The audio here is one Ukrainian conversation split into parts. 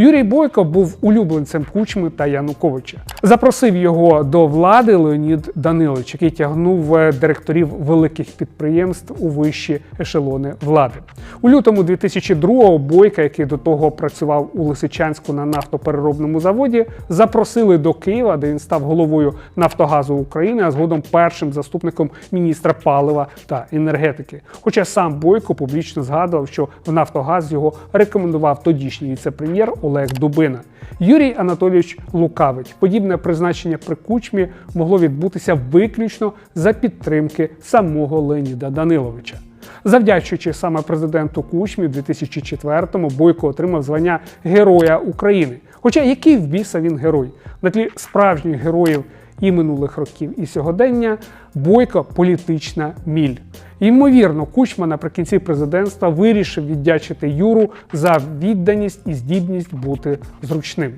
Юрій Бойко був улюбленцем Кучми та Януковича. Запросив його до влади Леонід Данилович, який тягнув е, директорів великих підприємств у вищі ешелони влади. У лютому 2002-го Бойка, який до того працював у Лисичанську на нафтопереробному заводі, запросили до Києва, де він став головою Нафтогазу України, а згодом першим заступником міністра палива та енергетики. Хоча сам Бойко публічно згадував, що в Нафтогаз його рекомендував тодішній віце-прем'єр Олег Дубина. Юрій Анатолійович лукавить. Подібне призначення при кучмі могло відбутися виключно за підтримки самого Леоніда Даниловича. Завдячуючи саме президенту Кучмі, в 2004-му Бойко отримав звання Героя України. Хоча який в біса він герой? На тлі справжніх героїв і минулих років, і сьогодення Бойко політична міль. Ймовірно, Кучма наприкінці президентства вирішив віддячити Юру за відданість і здібність бути зручним.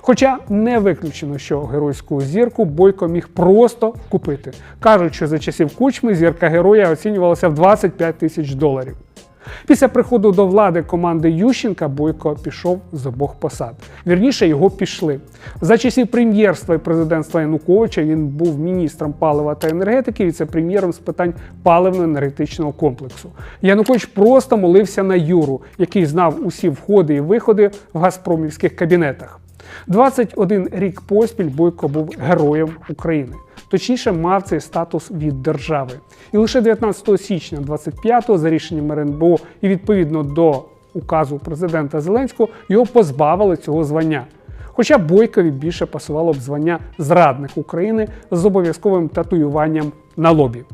Хоча не виключено, що геройську зірку Бойко міг просто купити. Кажуть, що за часів кучми зірка героя оцінювалася в 25 тисяч доларів. Після приходу до влади команди Ющенка Бойко пішов з обох посад. Вірніше його пішли. За часів прем'єрства і президентства Януковича він був міністром палива та енергетики, віце-прем'єром з питань паливно-енергетичного комплексу. Янукович просто молився на Юру, який знав усі входи і виходи в газпромівських кабінетах. 21 рік поспіль Бойко був героєм України. Точніше, мав цей статус від держави. І лише 19 січня 25-го, за рішенням РНБО і відповідно до указу президента Зеленського, його позбавили цього звання. Хоча Бойкові більше пасувало б звання зрадник України з обов'язковим татуюванням на лобі.